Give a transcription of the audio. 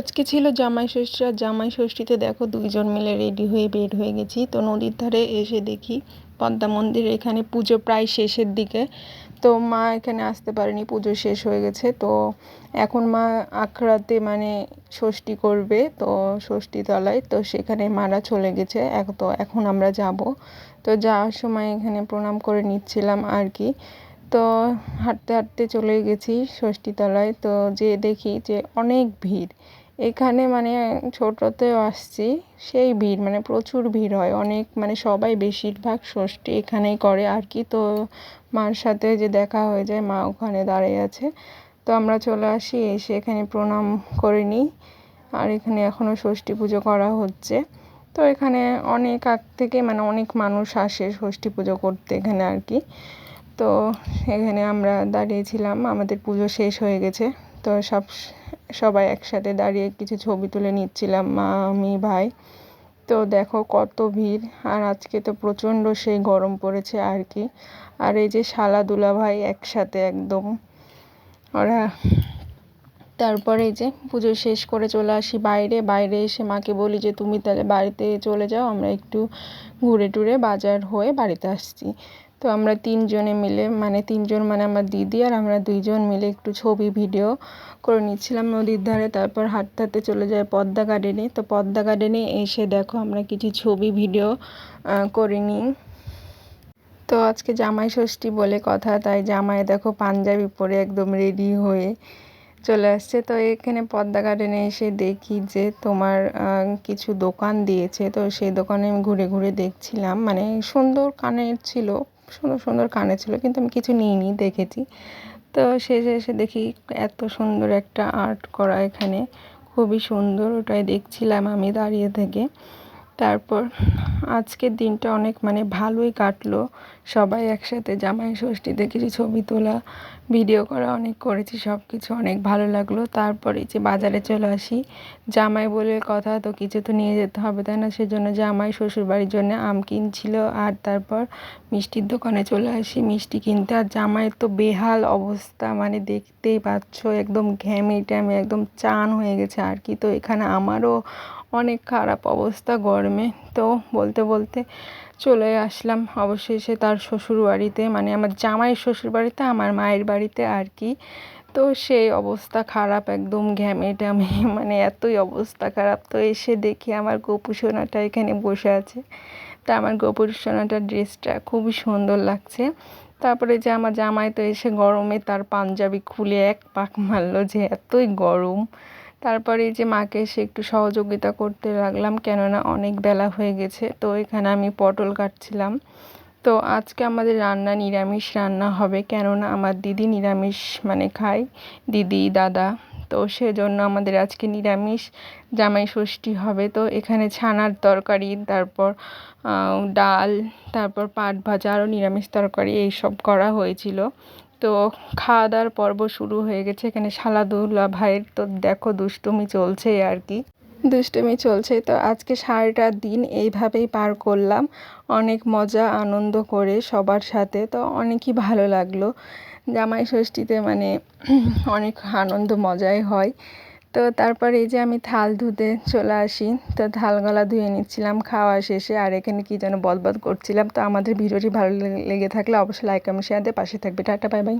আজকে ছিল জামাই ষষ্ঠী, আর জামাই ষষ্ঠীতে দেখো দুইজন মিলে রেডি হয়ে বের হয়ে গেছি। তো নদীর ধারে এসে দেখি পদ্মা মন্দির এখানে পুজো প্রায় শেষের দিকে। তো মা এখানে আসতে পারেনি, পুজো শেষ হয়ে গেছে। তো এখন মা আখড়াতে মানে ষষ্ঠী করবে, তো ষষ্ঠী তলায়। তো সেখানে মারা চলে গেছে। এক তো এখন আমরা যাব। তো যাওয়ার সময় এখানে প্রণাম করে নিচ্ছিলাম আর কি। তো হাঁটতে হাঁটতে চলে গেছি ষষ্ঠীতলায় তো যে দেখি যে অনেক ভিড়। এখানে মানে ছোটোতেও আসছি, সেই ভিড় মানে প্রচুর ভিড় হয়, অনেক মানে সবাই বেশিরভাগ ষষ্ঠী এখানেই করে আর কি। তো মার সাথে যে দেখা হয়ে যায়, মা ওখানে দাঁড়িয়ে আছে। তো আমরা চলে আসি, এসে এখানে প্রণাম করে নিই। আর এখানে এখনও ষষ্ঠী পুজো করা হচ্ছে। তো এখানে অনেক আগ থেকে মানে অনেক মানুষ আসে ষষ্ঠী পুজো করতে এখানে আর কি। তো এখানে আমরা দাঁড়িয়েছিলাম, আমাদের পুজো শেষ হয়ে গেছে। তো সব সবাই একসাথে দাঁড়িয়ে কিছু ছবি তুলে নিচ্ছিলাম, মা, আমি, ভাই। তো দেখো কত ভিড়, আর আজকে তো প্রচণ্ড সেই গরম পড়েছে আর কি। আর এই যে শালা দুলা ভাই একসাথে একদম। ওরা তারপরে এই যে পুজো শেষ করে চলে আসি বাইরে বাইরে এসে মাকে বলি যে, তুমি তাহলে বাড়িতে চলে যাও, আমরা একটু ঘুরে টুরে বাজার হয়ে বাড়িতে আসছি। তো আমরা তিনজনে মিলে মানে তিনজন মানে আমার দিদি আর আমরা দুইজন মিলে একটু ছবি, ভিডিও করে নিচ্ছিলাম নদীর ধারে। তারপর হাঁটতে হাঁটতে চলে যায় পদ্মা গার্ডেনে তো পদ্মা গার্ডেনে এসে দেখো আমরা কিছু ছবি, ভিডিও করে নিই। তো আজকে জামাই ষষ্ঠী বলে কথা, তাই জামাই দেখো পাঞ্জাবি পরে একদম রেডি হয়ে চলে আসছে। তো এখানে পদ্মা গার্ডেনে এসে দেখি যে তোমার কিছু দোকান দিয়েছে। তো সেই দোকানে আমি ঘুরে ঘুরে দেখছিলাম। মানে সুন্দর কানের ছিল। সুন্দর সুন্দর কানে ছিল, কিন্তু আমি কিছু নিইনি, দেখেছি। তো শেষে এসে দেখি এত সুন্দর একটা আর্ট করা এখানে। খুবই সুন্দর, ওটাই দেখছিলাম আমি দাঁড়িয়ে থেকে। তারপর আজকের দিনটা অনেক মানে ভালোই কাটলো। সবাই একসাথে জামাই ষষ্ঠীতে কিছু ছবি তোলা ভিডিও করা অনেক করেছি সব কিছু অনেক ভালো লাগল। তারপরে যে বাজারে চলে আসি। জামাই বলে কথা, তো কিছু তো নিয়ে যেতে হবে, তাই না? সেজন্য জামাই শ্বশুরবাড়ির জন্য আম কিনছিল। আর তারপর মিষ্টির দোকানে চলে আসি। মিষ্টি কিনতে, আর জামাইয়ের তো বেহাল অবস্থা মানে দেখতেই পাচ্ছ, একদম ঘ্যামে ট্যামে একদম চান হয়ে গেছে। আর কি, তো এখানে আমারও অনেক খারাপ অবস্থা গরমে। তো বলতে বলতে চলে আসলাম অবশেষে তার শ্বশুর বাড়িতে মানে আমার জামাইয়ের শ্বশুর বাড়িতে আমার মায়ের বাড়িতে আর কি। তো সেই অবস্থা খারাপ, একদম ঘ্যামে ট্যামে মানে এতই অবস্থা খারাপ। তো এসে দেখি আমার গোপু সোনাটা এখানে বসে আছে। তা আমার গোপু সোনাটার ড্রেসটা খুবই সুন্দর লাগছে। তারপরে যে আমার জামাই তো এসে গরমে তার পাঞ্জাবি খুলে এক পাক মারলো যে এতই গরম। তারপরে এই যে মাকে এসে একটু সহযোগিতা করতে লাগলাম, কেননা অনেক বেলা হয়ে গেছে, তো এখানে আমি পটল কাটছিলাম। তো আজকে আমাদের রান্না নিরামিষ রান্না হবে, কেননা আমার দিদি নিরামিষ মানে খায়, দিদি, দাদা। তো সেজন্য আমাদের আজকে নিরামিষ, জামাই ষষ্ঠী হবে, তো এখানে ছানার তরকারি, তারপর ডাল, তারপর পাট ভাজা, আরও নিরামিষ তরকারি এইসব করা হয়েছিল। তো খাওয়া দাওয়ার পর্ব শুরু হয়ে গেছে। এখানে সালাদুল্লা ভাইয়ের তো দেখো দুষ্টুমি চলছে আর কি। দুষ্টুমি চলছে। তো আজকে সারাটা দিন এইভাবেই পার করলাম। অনেক মজা, আনন্দ করে সবার সাথে। তো অনেকই ভালো লাগল। জামাই ষষ্ঠীতে মানে অনেক আনন্দ, মজাই হয়। তো তারপর এই যে আমি থাল ধুতে চলে আসি, তো থাল গলা ধুয়ে নিচ্ছিলাম খাওয়া শেষে। আর এখানে কি যেন বদবদ করছিলাম, তো আমাদের ভিডিওটি ভালো লেগে থাকলে অবশ্যই লাইক কমেন্ট শেয়ার দিয়ে পাশে থাকবে। Tata bye bye